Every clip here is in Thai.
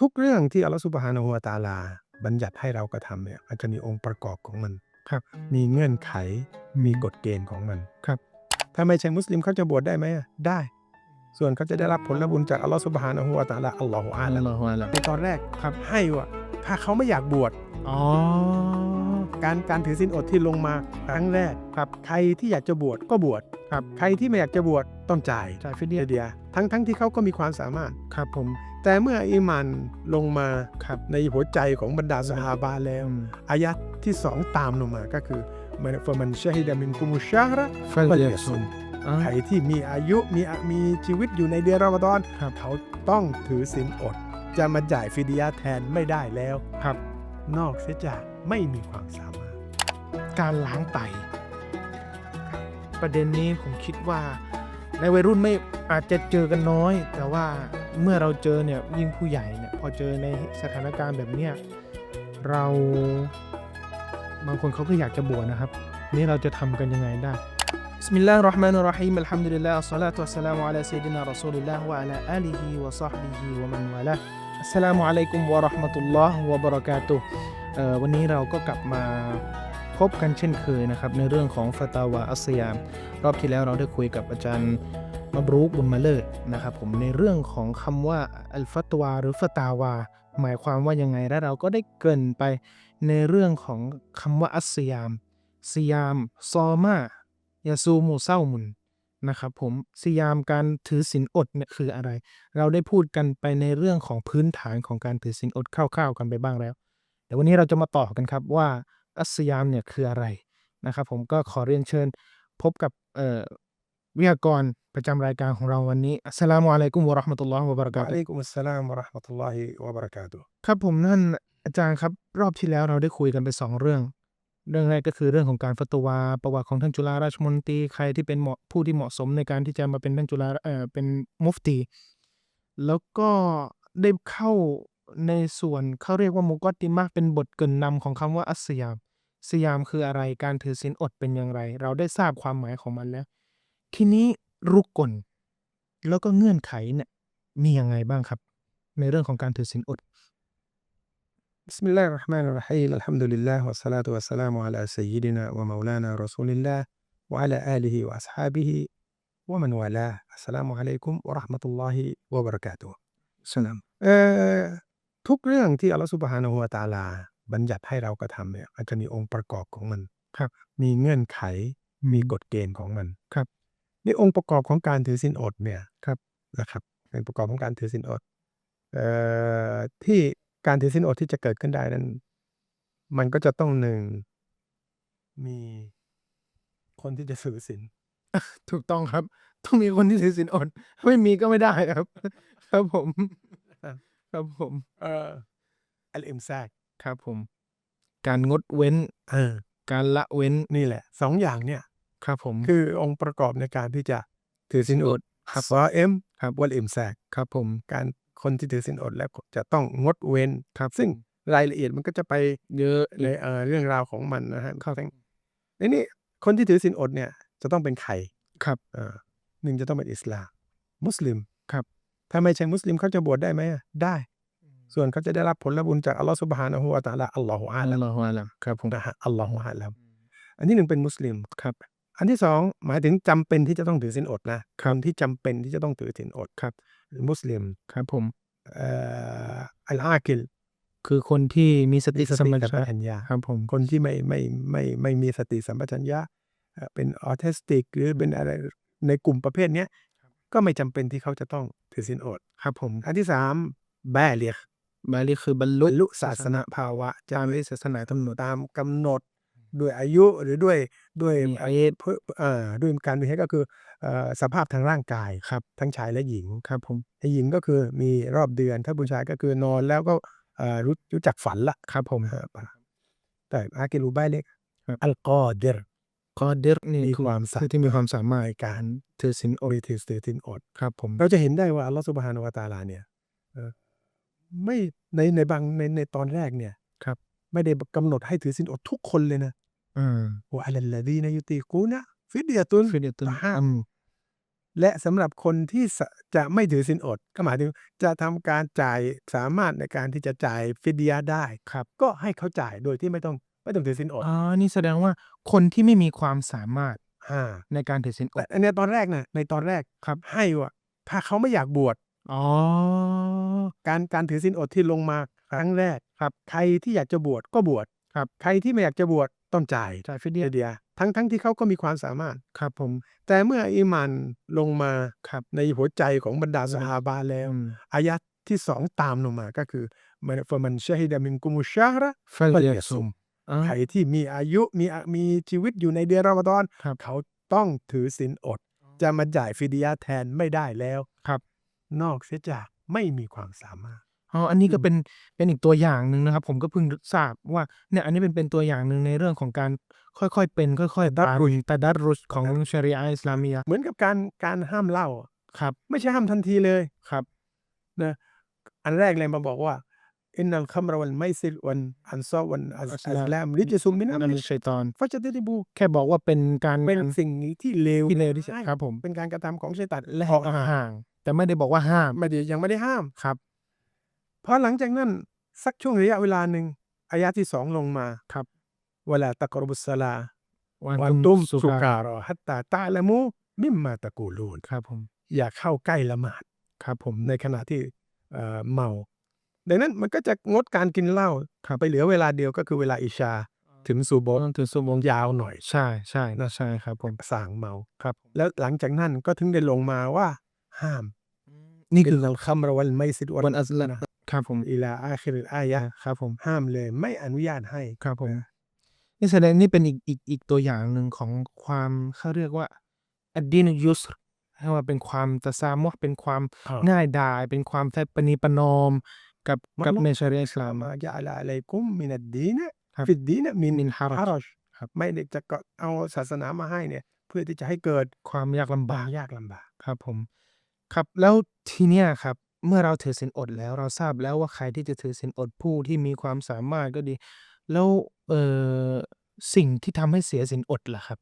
ทุกเรื่องที่อัลลอฮฺซุบฮานะฮูวะตะอาลา บัญญัติให้เรากระทำเนี่ยมันจะมีองค์ประกอบของมันครับ มีเงื่อนไขมีกฎเกณฑ์ของมันครับ ถ้าไม่ใช่มุสลิมเขาจะบวชได้ไหมอะได้ ส่วนเขาจะได้รับผลบุญจากอัลลอฮฺซุบฮานะฮูวะตะอาลาอัลลอฮฺอาอัลลัมลอฮฺอาลัมในตอนแรกครับให้ว่าถ้าเขาไม่อยากบวชอ๋อ การการถือศีลอดที่ลงมาครั้งแรกครับใครที่อยากจะบวชก็บวชครับใครที่ไม่อยากจะบวชต้องจ่ายจ่ายฟิดเดียเดียทั้งทั้งที่เขาก็มีความสามารถครับผม แต่เมื่ออิมานลงมาครับในหัวใจของบรรดาสหาบาแล้วอืมอายะที่สองตามลงมาก็คือมันฟมันชฮิดามินกุมุชาระฟัลฟัลยยะซุซุมมอ่าใครที่มีอายุมีมีชีวิตอยู่ในเดือนรอมฎอนครับเขาต้องถือศีลอด จะมาจ่ายฟิดยะห์แทนไม่ได้แล้วครับ นอกเสียจาก ไม่มีความสามารถ การล้างไต ประเด็นนี้ผมคิดว่า ในวัยรุ่นไม่อาจจะเจอกันน้อย แต่ว่าเมื่อเราเจอเนี่ยยิ่งผู้ใหญ่เนี่ยพอเจอในสถานการณ์แบบเนี้ยเราบางคนเขาก็อยากจะบวชนะครับ นี่เราจะทำกันยังไงได้ بسم الله الرحمن الرحيم الحمد لله الصلاة والسلام على سيدنا رسول الله وعلى آله وصحبه ومن والاه السلام عليكم ورحمة الله وبركاته เอ่อ วันนี้เราก็กลับมาพบกันเช่นเคยนะครับ ในเรื่องของฟาตาวาอัสยาม รอบที่แล้วเราได้คุยกับอาจารย์มาบรูกบุญมาเลิศนะครับผมในเรื่องของคำว่าอัลฟัตวา หรือฟาตาวา หมายความว่ายังไงและเราก็ได้เกรินไปในเรื่องของคำว่าอัสยามสยามซอมายาซูมูเศร้ามุนนะครับผมสยามการถือศีลอดเนี่ยคืออะไร เราได้พูดกันไปในเรื่องของพื้นฐานของการถือศีลอดคร่าวๆกันไปบ้างแล้ว ดี๋ยววันนี้เราจะมาต่อกันครับว่าอัสยามเนี่ยคืออะไรนะครับผมก็ขอเรียนเชิญพบกับเอ่อวิทยากรประจำรายการของเราวันนี้อัสสลามุอะลัยกุมวะเราะห์มะตุลลอฮ์วะบะเราะกาอะตุลัยกุมุสสลามวะเราะห์มะตุลลอฮิวะบะเราะกาตุฮ์ครับผมนั่นอาจารย์ครับรอบที่แล้วเราได้คุยกันไปสองเรื่อง เรื่องแรกก็คือเรื่องของการฟัตวา ประวัติของท่านจุฬาราชมนตรีใครที่เป็นเหมาะผู้ที่เหมาะสมในการที่จะมาเป็นท่านจุฬาเอ่อเป็นมุฟตี แล้วก็ได้เข้า ในส่วนเขาเรียกว่ามุกอตติมะห์เป็นบทเกรินนำของคำว่าอัสยาม สยามคืออะไรการถือศีลอดเป็นอย่างไร เราได้ทราบความหมายของมันแล้ว ทีนี้รุกกลแล้วก็เงื่อนไขเนี่ยมียังไงบ้างครับ ในเรื่องของการถือศีลอด بسم الله الرحمن الرحيم الحمد لله والصلاة والسلام على سيدنا ومولانا رسول الله وعلى آله وأصحابه ومن والاه السلام عليكم ورحمة الله وبركاته สลาม เอ่อ ทุกเรื่องที่อัลลอฮฺซุบฮานะฮูวะตะอาลา บัญญัติให้เรากระทำเนี่ยมันจะมีองค์ประกอบของมันครับ มีเงื่อนไขมีกฎเกณฑ์ของมันครับนี่องค์ประกอบของการถือศีลอดเนี่ยครับนะครับเป็นประกอบของการถือศีลอดเอ่อที่การถือศีลอดที่จะเกิดขึ้นได้นั้น มันก็จะต้องหนึ่งมีคนที่จะถือศีลถูกต้องครับ ต้องมีคนที่ถือศีลอด ไม่มีก็ไม่ได้ครับ ครับผม ครับผม เอ่ออัลอิมซากครับผม การงดเว้น เออ การละเว้นนี่แหละสองอย่างเนี่ย ครับผม คือองค์ประกอบในการที่จะถือศีลอดครับซอเอ็มครับวัลอิมแซกครับผม การคนที่ถือศีลอดแล้วจะต้องงดเว้นครับ ซึ่งรายละเอียดมันก็จะไปเยอะในเอ่อเรื่องราวของมันนะฮะทั้งในนี้คนที่ถือศีลอดเนี่ยจะต้องเป็นใครครับเอ่อหนึ่งจะต้องเป็นอิสลาม มุสลิมครับ ถ้าไม่ใช่มุสลิมเขาจะบวชได้ไหมอะได้ ส่วนเขาจะได้รับผลบุญจากอัลลอฮฺสุบฮานะฮูวะตะอาลาอัลลอฮฺอาอัลลัมลอฮฺอาลัมครับผมนะฮะอัลลอฮฺอาลัมอันที่หนึ่งเป็นมุสลิมครับ อันที่สองหมายถึงจำเป็นที่จะต้องถือศีลอดนะคนที่จำเป็นที่จะต้องถือศีลอดครับ มุสลิมครับผมเอ่ออัลอากิลคือคนที่มีสติที่สสัมติปสัมปชัญชัญญะครับผมคนที่ไม่ไม่ไม่ไม่มีสติสัมปชัญญะเอ่อเป็นออทิสติก หรือเป็นอะไรในกลุ่มประเภทเนี้ยก็ไม่จำเป็นที่เขาจะต้อง ถือศีลอดครับผม อันที่สามแบเลียบาลีคือบรรบลุรรลุศาสนภาวะตามวิศาสนาตำหนดตามกำหนดด้วยอายุหรือด้วยด้วยมีอายุเพื่อเอ่อด้วยการมีเหตุก็คือเอ่อสภาพทางร่างกายครับ ทั้งชายและหญิงครับผมให้หญิงก็คือมีรอบเดือน ถ้าผู้ชายก็คือนอนแล้วก็เอ่อรู้รู้จักฝันละครับผมเออปะแต่อากิลูบายเล็กครับอัลกอเดร กอเดรนี่มีคือความสาคือที่มีความสามารถในการถือศีลอโอดริทิสเตตินอดครับผมเราจะเห็นได้ว่าอัลลอฮฺสุบฮานาวะตะอาลาเนี่ยเออไม่ในในบางในในตอนแรกเนี่ยครับ ไม่ได้กำหนดให้ถือศีลอดทุกคนเลยนะอืมว่าอัลลดีนยุติกูนะฟิดยะตุนฟิดยะตุนห้าม และสำหรับคนที่สะจะไม่ถือศีลอด ก็หมายถึงจะทำการจ่ายสามารถในการที่จะจ่ายฟิดยะห์ได้ ครับ ก็ให้เขาจ่ายโดยที่ไม่ต้อง ไม่ต้องถือศีลอดอ๋อนี่แสดงว่าคนที่ไม่มีความสามารถอ่าในการถือศีลอแต่ด อันเนี้ยตอนแรกนะในตอนแรกครับ ให้ว่าถ้าเขาไม่อยากบวชอ๋อ การการถือศีลอดที่ลงมาครั้งแรกครับใครที่อยากจะบวชก็บวชครับ ใครที่ไม่อยากจะบวชต้องจ่ายจ่ายฟิดเดียเดียทั้งทั้งที่เขาก็มีความสามารถ ครับผม แต่เมื่ออีหมันลงมาครับ ในหัวใจของบรรดาสหาบาแล้ว อืมอายะที่สองตามลงมาก็คือมันฟมันชฮิดามินกุมุชาระ ฟัลฟัลยะยะซุซุม มอ๋อใครที่มีอายุ มีอะ มีชีวิตอยู่ในเดือนรอมฎอน ครับ เขาต้องถือศีลอดจะมาจ่ายฟิดยะห์แทนไม่ได้แล้ว ครับ นอกเสียจากไม่มีความสามารถ อ๋อ อันนี้ก็อืมเป็น เป็นอีกตัวอย่างหนึ่งนะครับ ผมก็เพิ่งทราบว่า เนี่ย อันนี้เป็น เป็นตัวอย่างหนึ่งในเรื่องของการค่อย ๆ เป็น ค่อยๆตัดรุยตาดัดรุสของชะรีอะห์อิสลามียะห์ เหมือนกับการ การห้ามเหล้าครับ ไม่ใช่ห้ามทันทีเลย ครับ นะ อันแรกเลยมาบอกว่า อินนัลคัมรวันไมซิรวันอันซอวันอัลอัสอัลามสลามลิจซุมมินอัอันมนั้นลิชัยฏอนฟัจตติบูแค่บอกว่าเป็นการเป็นสิ่งที่เลวที่เลวที่สุดใช่ครับผมเป็นการกระทำของชัยตันและออกห่างๆแต่ไม่ได้บอกว่าห้ามไม่ได้ยังไม่ได้ห้าม ครับพอหลังจากนั้น สักช่วงระยะเวลาหนึ่งอายะที่สองลงมาครับ เวลาตะกรบุสลาวันวันตุตุมมสุสุกาการอฮัตตาตาละมูมิมมาตะกูลูนครับผม อย่าเข้าใกล้ละหมาดครับผมในขณะที่เอ่อเมา ดังนั้นมันก็จะงดการกินเหล้าครับไปเหลือเวลาเดียวก็คือเวลาอิชา ถึงซูโบต้องถือสมงยาวหน่อย ใช่ใช่นะใช่ครับผมส่างเมาครับ แล้วหลังจากนั้นก็ถึงได้ลงมาว่าห้าม นี่คือลคัมรวันไม่สิดวันอัสลามครับผมอิลาอาคิรอายะครับผมห้ามเลยไม่อนุญาตให้ครับผมนี่แสดงนี่เป็นอีกอีกอีกตัวอย่างหนึ่งของความเขาเรียกว่าอัดดินยุสรให้ว่าเป็นความตะซามะเป็นความอ่าง่ายดาย เป็นความแทบปณีประนอม กับมันกับมันในชารีอะห์อิสลาม มาจะอะไรอะไรกุมมินัดดีนะครับ ฟิดดีนะมินมินฮารอจฮารอชครับ ไม่ได้จะก็เอาศาสนามาให้เนี่ย เพื่อที่จะให้เกิดความยากลำบาบากยากลำบาก ครับผม ครับแล้วทีเนี้ยครับ เมื่อเราถือศีลอดแล้วเราทราบแล้วว่าใครที่จะถือศีลอดผู้ที่มีความสามารถก็ดี แล้วเอ่อสิ่งที่ทำให้เสียศีลอดล่ะครับ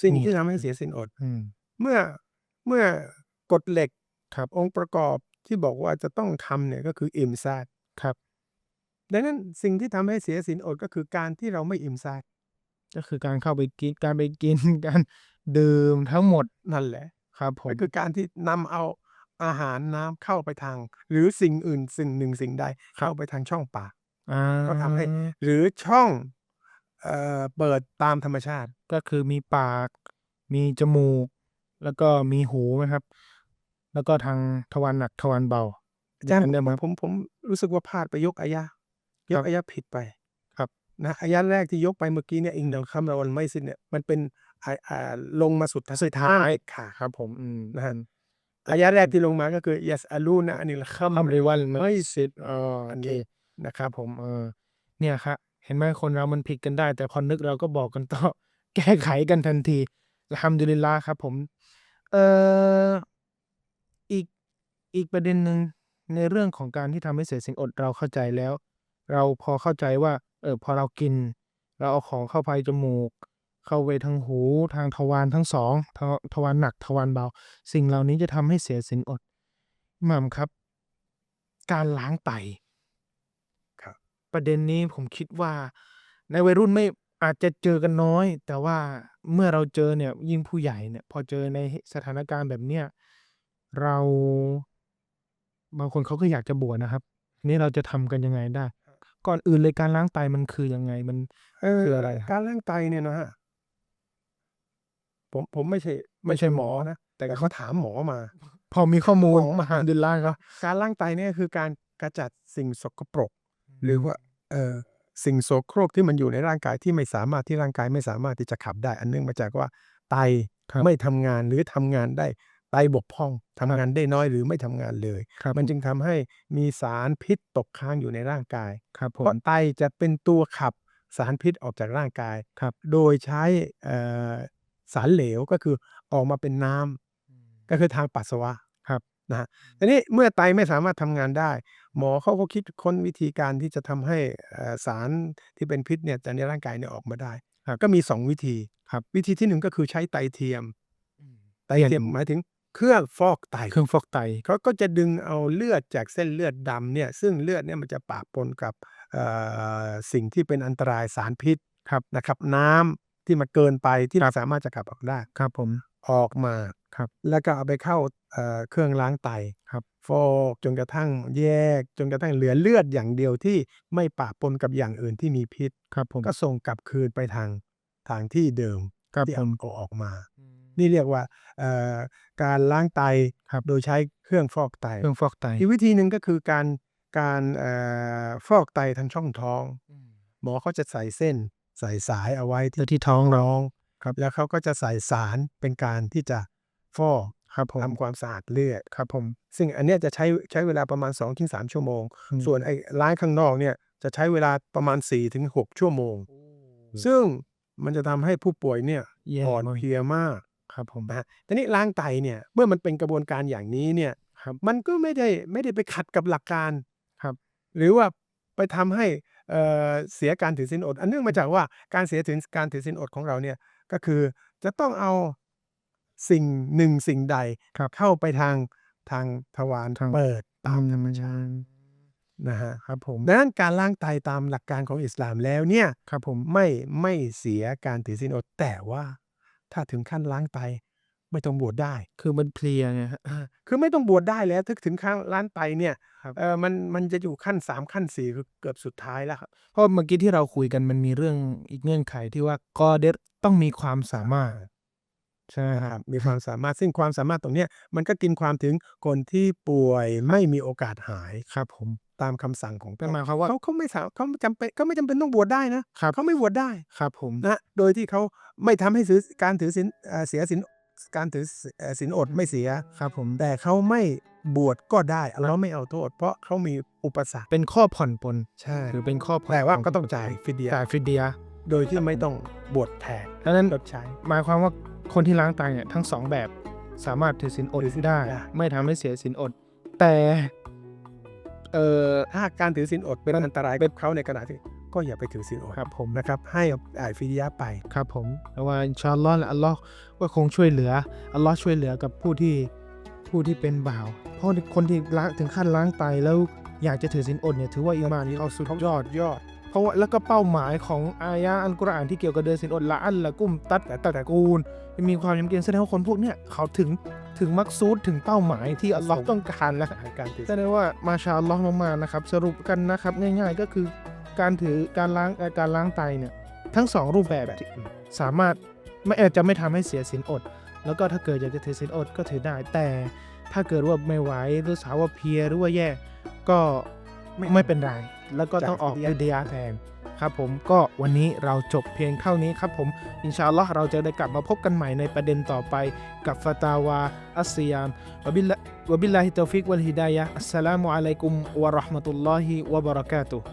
สิ่งนี่ ที่ทำให้เสียสินอด อืม เมื่อเมื่อกฎเหล็กครับ องค์ประกอบ ที่บอกว่าจะต้องทำเนี่ยก็คืออิมซาดครับ ดังนั้นสิ่งที่ทำให้เสียสินอดก็คือการที่เราไม่อิมซาดก็คือการเข้าไปกินการไปกินการดื่มทั้งหมดนั่นแหละครับผมก็คือการที่นำเอาอาหารน้ำเข้าไปทาง หรือสิ่งอื่นสิ่งหนึ่งสิ่งใดเข้าไปทางช่องปากอ่าก็ทำให้ หรือช่องเอ่อเปิดตามธรรมชาติ ก็คือมีปาก มีจมูก แล้วก็มีหูนะครับ แล้วก็ทางทวารหนักทวารเบาอาจารย์อันเดิมผมครับผมผมรู้สึกว่าพลาดไปยกอายะยครักบอายะผิดไปครับนะอายะแรกที่ยกไปเมื่อกี้เนี่ยอิงดังคำเราวันไม่สิ้นเนี่ยมันเป็นอ่าอ่าลงมาสุดท้ายสุดท้าท้ายยค่ะครับผมอืมนะฮะอายะแรกที่ลงมาก็คือยัสอาลูนะอันิลคัมอัมริวันไม่สิทอ๋ออัโอนเคนี้นะครับผมเออเนี่ยครับเห็นไหมคนเรามันผิดกันได้ แต่พอนึกเราก็บอกกันต่อแก้ไขกันทันทีอัลฮัมดุลิลลาห์ครับผม เอ่ออีก อีกประเด็นหนึ่งในเรื่องของการที่ทำให้เสียสิ่งอดเราเข้าใจแล้ว เราพอเข้าใจว่าเออพอเรากิน เราเอาของเข้าไปจมูก เข้าไปทางหูทางทวารทั้งสองทวทวารหนักทวารเบา สิ่งเหล่านี้จะทำให้เสียสินอดอิหม่ามครับ การล้างไตครับประเด็นนี้ผมคิดว่า ในวัยรุ่นไม่อาจจะเจอกันน้อย แต่ว่าเมื่อเราเจอเนี่ยยิ่งผู้ใหญ่เนี่ย พอเจอในสถานการณ์แบบเนี้ยเรา บางคนเขาก็อยากจะบวชนะครับทีนี้เราจะทำกันยังไงได้ ก่อนอื่นเลยการล้างไตมันคือยังไงมันเออคืออะไรครับการล้างไตเนี่ยนะฮะผมผมไม่ใช่ ไม่ใช่หมอนะแต่เขาถามหมอมา พอมีข้อมูลของมหาอัลฮัมดุลิลลาห์ครับการล้างไตเนี่ยคือการกระจัดสิ่งสกปรก หรือว่า เออสิ่งโสโครกที่มันอยู่ในร่างกายที่ไม่สามารถที่ร่างกายไม่สามารถที่จะขับได้ อันเนื่องมาจากว่าไตครับไม่ทำงานหรือทำงานได้ ไตบกพร่องทำงานได้น้อยหรือไม่ทำงานเลย ครับมันจึงทำให้มีสารพิษตกค้างอยู่ในร่างกาย ครับผเพราะมไตจะเป็นตัวขับสารพิษออกจากร่างกาย ครับ โดยใช้เอ่อสารเหลวก็คือออกมาเป็นน้ำก็คือทางปัสสาวะครับนะฮะทีนี้เมื่อไตไม่สามารถทำงานได้ หมอเขาก็คิดค้นวิธีการที่จะทำให้เอ่อสารที่เป็นพิษเนี่ยจากในร่างกายเนี่ยออกมาได้ก็มีสองวิธีครับ วิธีที่หนึ่งก็คือใช้ไตเทียม ไตเทียมหมายถึง เครื่องฟอกไต เครื่องฟอกไต เขาก็จะดึงเอาเลือดจากเส้นเลือดดำเนี่ย ซึ่งเลือดเนี่ยมันจะปะปนกับ เอ่อ สิ่งที่เป็นอันตรายสารพิษครับ นะครับ น้ำที่มาเกินไปที่เราสามารถจะขับออกได้ ครับผม ออกมาครับ แล้วก็เอาไปเข้า เอ่อ เครื่องล้างไตครับ ฟอกจนกระทั่งแยก จนกระทั่งเหลือเลือดอย่างเดียวที่ไม่ปะปนกับอย่างอื่นที่มีพิษ ครับผม ก็ส่งกลับคืนไปทางทางที่เดิมครับที่ผเอาม เอาออกมา นี่เรียกว่าเอ่อการล้างไตครับโดยใช้เครื่องฟอกไตเครื่องฟอกไต อีกวิธีหนึ่งก็คือการการเอ่อฟอกไตทางช่องท้อง หมอเขาจะใส่เส้น ใส่สายเอาไว้เลืที่อดที่ท้องเราท้องครับแล้วเขาก็จะใส่สารเป็นการที่จะฟอกครับผมทำความสะอาดเลือดครับผมซึ่งอันเนี้ยจะใช้ใช้เวลาประมาณ2-3ชั่วโมงอืมส่วนไอ้ล้างข้างนอกเนี่ยจะใช้เวลาประมาณ4-6ชั่วโมง ซึ่งมันจะทำให้ผู้ป่วยเนี่ยแย่อ่อนมากเพลียมาก ครับผมนะฮะแต่นี่ล้างไตเนี่ยเมื่อมันเป็นกระบวนการอย่างนี้เนี่ยครับมันก็ไม่ได้ไม่ได้ไปขัดกับหลักการครับหรือว่าไปทำให้เอ่อเสียการถือศีลอด อันเนื่องมาจากว่าการเสียถือการถือศีลอดของเราเนี่ยก็คือจะต้องเอาสิ่งหนึ่งสิ่งใดครับเข้าไปทางทางทวารทางเปิดตามธรรมชาตินะฮะครับผมดังนั้นการล้างไตตามหลักการของอิสลามแล้วเนี่ยครับผมไม่ไม่เสียการถือศีลอดแต่ว่า ถ้าถึงขั้นล้างไตไม่ต้องบวชได้ คือมันเพลียไงฮะคือไม่ต้องบวชได้แล้วถ้าถึงขั้นล้างไตเนี่ยครับ เออมันมันจะอยู่ขั้นสามขั้นสี่คือเกือบสุดท้ายแล้วครับ เพราะเมื่อกี้ที่เราคุยกันมันมีเรื่องอีกเงื่อนไขที่ว่ากอเดรต้องมีความสามารถ ใช่ไหมคครัรับบ มีความสามารถซึ่งความสามารถตรงเนี้ยมันก็กินความถึงคนที่ป่วยไม่มีโอกาสหาย ครับผม ตามคำสั่งของนั่นหมายความว่าเขาเขาไม่สามเขาไม่จำเป็นเขาไม่จำเป็นต้องบวชได้นะครับเขาไม่บวชได้ครับผมนะโดยที่เขาไม่ทำให้ซื้อการถือศีลเอ่อเสียศีลการถือเอ่อศีลอดไม่เสียครับผมแต่เขาไม่บวชก็ได้เราไม่เอาโทษ เพราะเขามีอุปสรรคเป็นข้อผ่อนปลนใช่หรือเป็นข้อผ่อนแต่ว่าขก็ต้องจ่ายฟิดเดียจ่ายฟิดเดีย โดยที่ไม่ต้องบวชแทนดังนั้นลดใช้หมายความว่าคนที่ล้างไตเนี่ยทั้งสองแบบสามารถถือศีลอดถือศีลได้ได้ ไม่ทำให้เสียศีลอด แต่ เออถ้าการถือศีลอดเป็นอันตรายกับเขาในขณะที่ก็อย่าไปถือศีลอดครับผมนะครับ ให้อ่ายฟิดยะไปครับผมแต่ว่าอินชาอัลลอฮ์และอัลลอฮ์ก็คงช่วยเหลืออัลลอฮ์ช่วยเหลือกับผู้ที่ผู้ที่เป็นบ่าว เพราะคนที่ล้างถึงขั้นล้างไตแล้วอยากจะถือศีลอดเนี่ยถือว่าอีหมานเขาสุดยอดยอด เพราะว่าแล้วก็เป้าหมายของอายะห์อัลกุรอานที่เกี่ยวกับเดินศีลอดละอัลละกุมตัดแต่ตะกูลมีความจำเป็นแสดงว่าคนพวกเนี้ยเขาถึง ถึงมักซูดถึงเป้าหมายที่อัลลอฮ์ต้องการแล้วการถือแสดงว่ามาชาอัลลอฮ์มากๆนะครับ สรุปกันนะครับง่ายๆก็คือการถือการล้างเอ่อการล้างไตเนี่ยทั้งสองรูปแบบที่สามารถไม่อาจจะไม่ทำให้เสียสินอด แล้วก็ถ้าเกิดอยากจะถือสินอดก็ถือได้แต่ถ้าเกิดว่าไม่ไหวหรือสาวว่าเพลียหรือว่าแย่ก็ ไม่ไม่เป็นไร แล้วก็ต้องออกอเดียแทนครับผมก็วันนี้เราจบเพียงเท่านี้ครับผม อินชาอัลลอฮ์เราจะได้กลับมาพบกันใหม่ในประเด็นต่อไปกับฟาตาวาอัสยามวบิลวบิลลาฮิตอฟิกวลฮิดายะอัสสลามุอะลัยกุมวะราะห์มะตุลลอฮิวะบะเราะกาตุฮ์